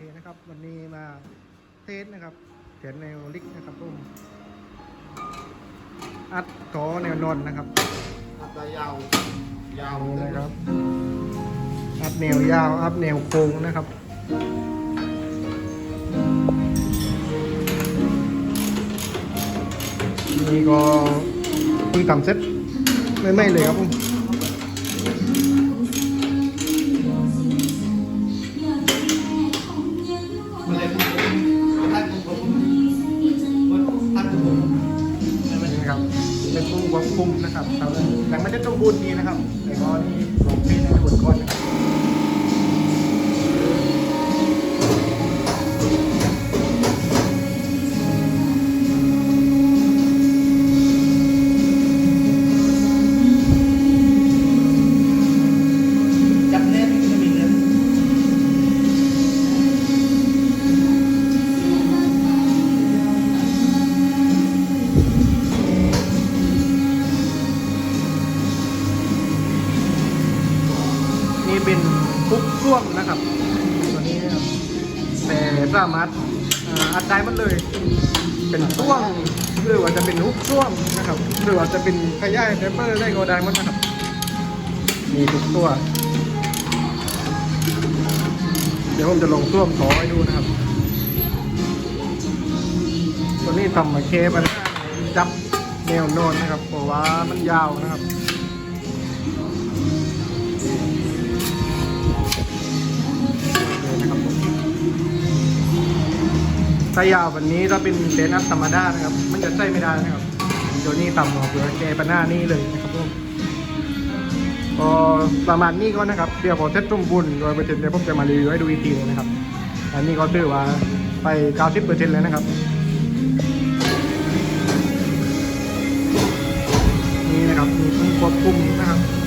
เคนะครับ วันนี้มาเทสนะครับเขียนแนวลิกนะครับผมอัดต่อแนวนอนนะครับอัตรายาวยาวนี่นะครับ อัดแนวยาว อัพแนวโค้งนะครับนี่ก็เพิ่งทำเซ็ตไม่ไม่เลยครับผม ยังไม่ได้สมบูรณ์ดีนะครับ กช่วงนะครับตัวนี้นะครับแต่สามารถอัดได้หมันเลย เป็นช่วงหรือว่าจะเป็นฮุกช่วงนะครับ หรือว่าจะเป็นขยายเทปเปอร์ได้ก็ได้หมันนะครับ มีทุกตัว เดี๋ยวผมจะลงช่วงขอให้ดูนะครับ ตัวนี้ทำมาเคปันจับแนวน้นนะครับ เพราะว่ามันยาวนะครับ ถ้ยาวแบบนี้ถ้าเป็นเดนอัพธรรมดานะครับ มันจะใช้ไม่ได้นะครับตัวนี้ต่ำออกเลือแกปหน้านี่เลยนะครับผมก็ประมาณนี้ก็นะครับเดี๋ยวพอเซ็ตสมบูรณ์โดยเปอร์เซ็นต์เดี๋ยวผมจะมารีวิวให้ดูอีกทีหนึงนะครับ อันนี้ก็ถือว่าไป90%เลยนะครับนี่นะครับมีผู้ควบคุมนะครับ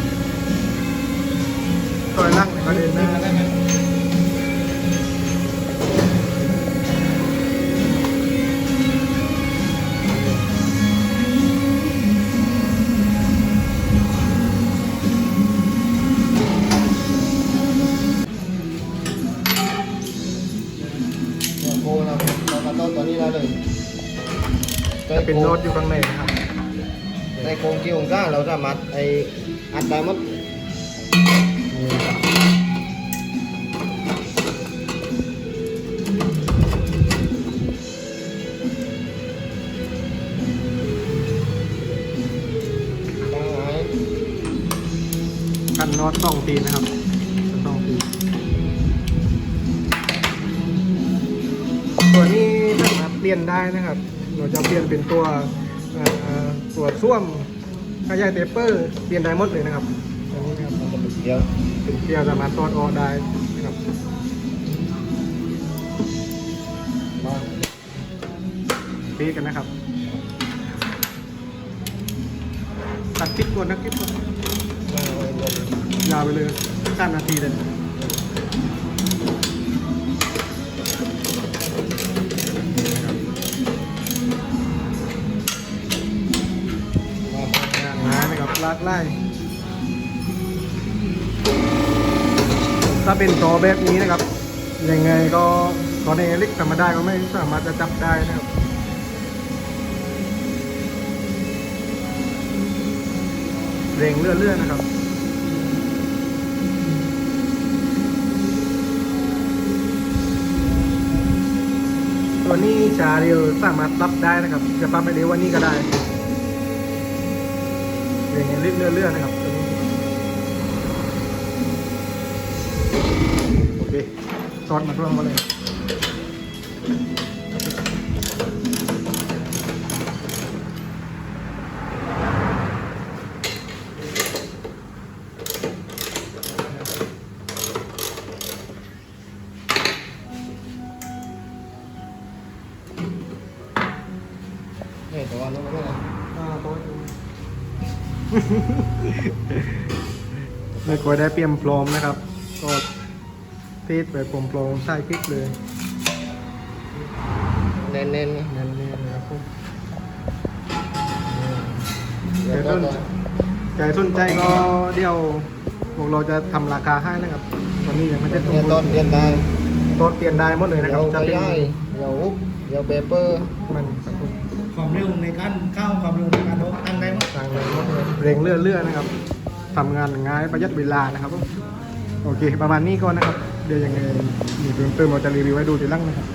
จะเป็นโน้ตอยู่ข้างในนะครับในโครงที่องศาเราสามารถไออัดได้หมดนี่นะครับตั้งไว้กันน็อตสองทีนะครับสองทีตัวนี้สามารถเปลี่ยนได้นะครับ เราจะเปลี่ยนเป็นตัวตัวส้วมขยายเตเปอร์เปลี่ยนได้หมดเลยนะครับอันนี้นะครับเป็นเดียวเป็นเกียร์สามารถตอดออกได้นะครับมาปีกันนะครับตัดคลิปก่อนนะคลิปก่อนมาไว้บนยาวไปเลยสั้นนาทีเลย ลากไล่ถ้าเป็นต่อแบบนี้นะครับ ยังไงก็ตอนในเล็กธรรมดาก็ไม่สามารถจะจับได้นะครับเร่งเลื่อนๆนะครับตัวนี้ชาเรียวสามารถรับได้นะครับ จะปรับไปเร็ววันนี้ก็ได้ เร่งเลื่อนๆเลื่อนๆนะครับตัวนี้โอเคซอสมาร่วมมาเลยเนี่ยตัวนู้นไม่ได้อ่าโต๊ะ ไม่ควรได้เตรียมพร้อมนะครับ ก็ฟีดแบบผมพร้อมใส่คลิกเลยเน้นๆแน่นๆเลยครับผมเดี๋ยวต้นใจสนใจก็เดี๋ยวพวกเราจะทำราคาให้นะครับ ตอนนี้ยังไม่ได้สมเรียนบูต้รนณ์เรียนได้ตรถเปลี่ยนได้หมดเลยนะครับเดี๋ยวจะขเป็นยายเดี๋ยวอุบเดี๋ยวเปเปอร์มันครับผมความเร็วในการเข้าความเร็ว เลยหมดเลยเร่งเลื่อนเลื่อนะครับทำงานง่ายประหยัดเวลานะครับ โอเค ประมาณนี้ก่อนนะครับ เดี๋ยวยังไงมีเพิ่มเติมเราจะรีวิวให้ดูทีหลังนะครับ